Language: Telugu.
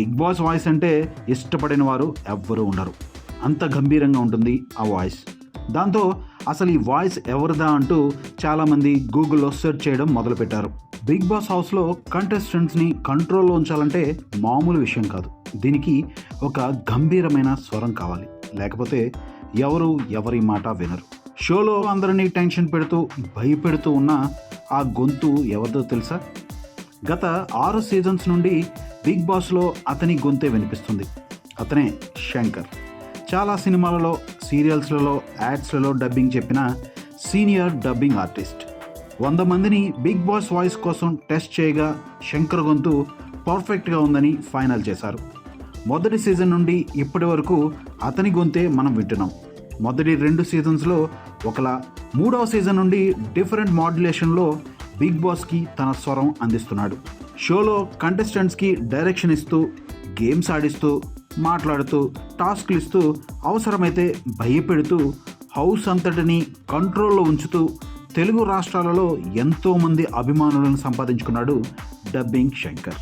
బిగ్ బాస్ వాయిస్ అంటే ఇష్టపడిన వారు ఎవ్వరూ ఉండరు. అంత గంభీరంగా ఉంటుంది ఆ వాయిస్. దాంతో అసలు ఈ వాయిస్ ఎవరిదా అంటూ చాలామంది గూగుల్లో సెర్చ్ చేయడం మొదలుపెట్టారు. బిగ్ బాస్ హౌస్లో కంటెస్టెంట్స్ని కంట్రోల్లో ఉంచాలంటే మామూలు విషయం కాదు. దీనికి ఒక గంభీరమైన స్వరం కావాలి. లేకపోతే ఎవరు ఎవరి మాట వినరు. షోలో అందరినీ టెన్షన్ పెడుతూ భయపెడుతూ ఉన్న ఆ గొంతు ఎవరిదో తెలుసా? గత ఆరు సీజన్స్ నుండి బిగ్ బాస్లో అతని గొంతే వినిపిస్తుంది. అతనే శంకర్. చాలా సినిమాలలో సీరియల్స్లలో యాడ్స్లలో డబ్బింగ్ చెప్పిన సీనియర్ డబ్బింగ్ ఆర్టిస్ట్. వంద మందిని బిగ్ బాస్ వాయిస్ కోసం టెస్ట్ చేయగా శంకర్ గొంతు పర్ఫెక్ట్గా ఉందని ఫైనల్ చేశారు. మొదటి సీజన్ నుండి ఇప్పటి వరకు అతని గొంతే మనం వింటున్నాం. మొదటి రెండు సీజన్స్లో ఒకలా. మూడవ సీజన్ నుండి డిఫరెంట్ మాడ్యులేషన్లో బిగ్ బాస్కి తన స్వరం అందిస్తున్నాడు. షోలో కంటెస్టెంట్స్కి డైరెక్షన్ ఇస్తూ గేమ్స్ ఆడిస్తూ మాట్లాడుతూ టాస్క్లు ఇస్తూ అవసరమైతే భయపెడుతూ హౌస్ అంతటిని కంట్రోల్లో ఉంచుతూ తెలుగు రాష్ట్రాలలో ఎంతోమంది అభిమానులను సంపాదించుకున్నాడు డబ్బింగ్ శంకర్.